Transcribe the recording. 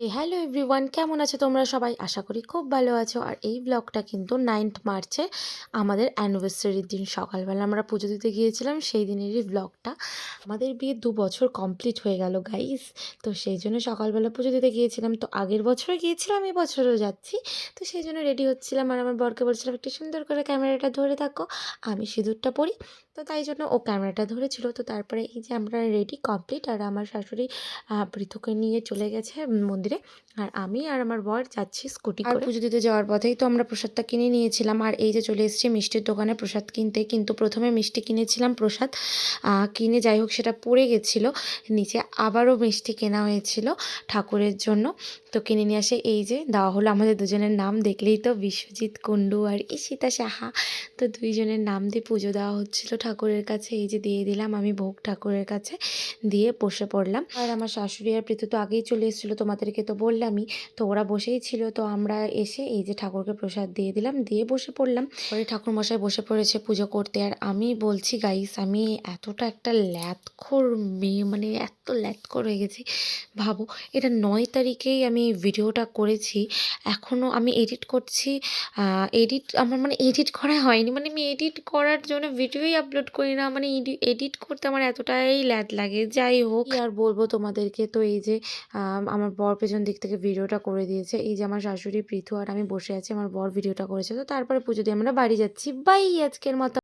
Hello everyone কেমন আছো তোমরা সবাই? আশা করি খুব ভালো আছো। আর এই ব্লগটা কিন্তু নাইন্থ মার্চে আমাদের অ্যানিভার্সারির দিন। সকালবেলা আমরা পুজো দিতে গিয়েছিলাম, সেই দিনেরই ব্লগটা আমাদের বিয়ে দু বছর কমপ্লিট হয়ে গেল গাইস তো সেই জন্য সকালবেলা পুজো দিতে গিয়েছিলাম। তো আগের বছরও গিয়েছিলাম, এই বছরও যাচ্ছি। তো সেই জন্য রেডি হচ্ছিলাম আর আমার বরকে বলছিলাম, একটু সুন্দর করে ক্যামেরাটা ধরে থাকো, আমি সিঁদুরটা পরি। তো তাই জন্য ও ক্যামেরাটা ধরেছিল। তো তারপরে এই যে আমরা রেডি কমপ্লিট আর আমার শাশুড়ি পৃথুকে নিয়ে চলে গেছে, মন্দিরে আর আমি আর আমার বর যাচ্ছি স্কুটি করে। পুজো দিতে যাওয়ার পথেই তো আমরা প্রসাদটা কিনে নিয়েছিলাম। আর এই যে চলে এসেছি মিষ্টির দোকানে প্রসাদ কিনতে। কিন্তু প্রথমে মিষ্টি কিনেছিলাম প্রসাদ। কিনে যাই হোক সেটা পড়ে গেছিল। নিচে আবারও মিষ্টি কেনা হয়েছিল ঠাকুরের জন্য। তো কিনে নিয়ে আসে। এই যে দেওয়া হলো আমাদের দুজনের নাম। দেখলেই তো বিশ্বজিৎ কুণ্ডু আর ঈশিতা সাহা। তো দুইজনের নাম দিয়ে পুজো দেওয়া হচ্ছিল ঠাকুরের কাছে। এই যে দিয়ে দিলাম আমি ভোগ ঠাকুরের কাছে। দিয়ে বসে পড়লাম। আর আমার শাশুড়ি আর প্রীতু তো আগেই চলে এসেছিল তোমাদেরকে তো বললামই। তো ওরা বসেই ছিল। তো আমরা এসে এই যে ঠাকুরকে প্রসাদ দিয়ে দিলাম। দিয়ে বসে পড়লাম। পরে ঠাকুর মশাই বসে পড়েছে পুজো করতে। আর আমি বলছি, গাইস, আমি এতটা একটা ল্যাতখোর মেয়ে মানে এত ল্যাতখোর হয়ে গেছি। ভাবো, এটা নয় তারিখেই আমি ভিডিওটা করেছি। এখনও আমি এডিট করছি। এডিট আমার মানে এডিট করা হয়নি। মানে আমি এডিট করার জন্য ভিডিওই আপলোড করি না। মানে এডিট করতে আমার এতটাই ল্যাদ লাগে। যাই হোক। আর বলব তোমাদেরকে? তো এই যে আমার বর পেছন দিক থেকে ভিডিওটা করে দিয়েছে। এই যে আমার শাশুড়ি পৃথু আর আমি বসে আছি, আমার বর ভিডিওটা করেছে। তো তারপরে পুজো দিয়ে আমরা বাড়ি যাচ্ছি। বাই আজকের মতো।